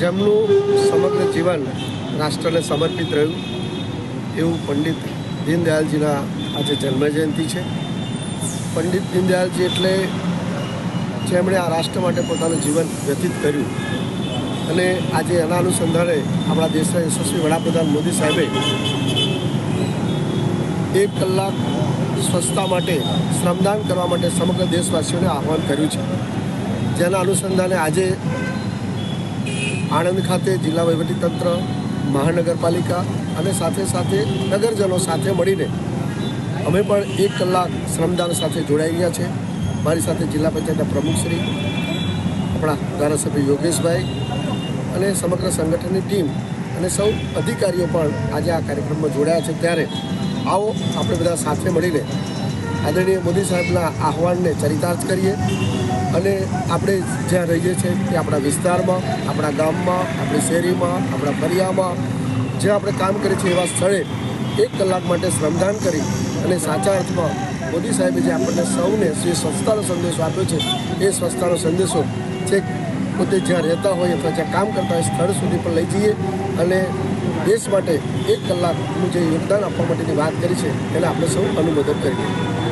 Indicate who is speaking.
Speaker 1: જેમનું સમગ્ર જીવન રાષ્ટ્રને સમર્પિત રહ્યું, એવું પંડિત દીનદયાલજીના આજે જન્મજયંતિ છે. પંડિત દીનદયાલજી એટલે જેમણે આ રાષ્ટ્ર માટે પોતાનું જીવન વ્યતીત કર્યું. અને આજે એના અનુસંધાને આપણા દેશના યશસ્વી વડાપ્રધાન મોદી સાહેબે એક કલાક સ્વચ્છતા માટે, શ્રમદાન કરવા માટે સમગ્ર દેશવાસીઓને આહવાન કર્યું છે. જેના અનુસંધાને આજે આણંદ ખાતે જિલ્લા વહીવટીતંત્ર, મહાનગરપાલિકા અને સાથે સાથે નગરજનો સાથે મળીને અમે પણ એક કલાક શ્રમદાન સાથે જોડાઈ ગયા છે. મારી સાથે જિલ્લા પંચાયતના પ્રમુખશ્રી આપણા ધારાસભ્ય યોગેશભાઈ અને સમગ્ર સંગઠનની ટીમ અને સૌ અધિકારીઓ પણ આજે આ કાર્યક્રમમાં જોડાયા છે. ત્યારે આવો આપણે બધા સાથે મળીને આદરણીય મોદી સાહેબના આહવાનને ચરિતાર્થ કરીએ. અને આપણે જ્યાં રહીએ છીએ તે આપણા વિસ્તારમાં, આપણા ગામમાં, આપણી શેરીમાં આપણા ફરિયામાં, જ્યાં આપણે કામ કરીએ છીએ એવા સ્થળે એક કલાક માટે શ્રમદાન કરી અને સાચા અર્થમાં મોદી સાહેબે જે આપણને સૌને જે સ્વચ્છતાનો સંદેશો આપ્યો છે, એ સ્વચ્છતાનો સંદેશો જે પોતે જ્યાં રહેતા હોય અથવા જ્યાં કામ કરતા હોય સ્થળ સુધી પણ લઈ જઈએ અને દેશ માટે એક કલાકનું જે યોગદાન આપવા માટેની વાત કરી છે, એને આપણે સૌ અનુમોદન કરીએ.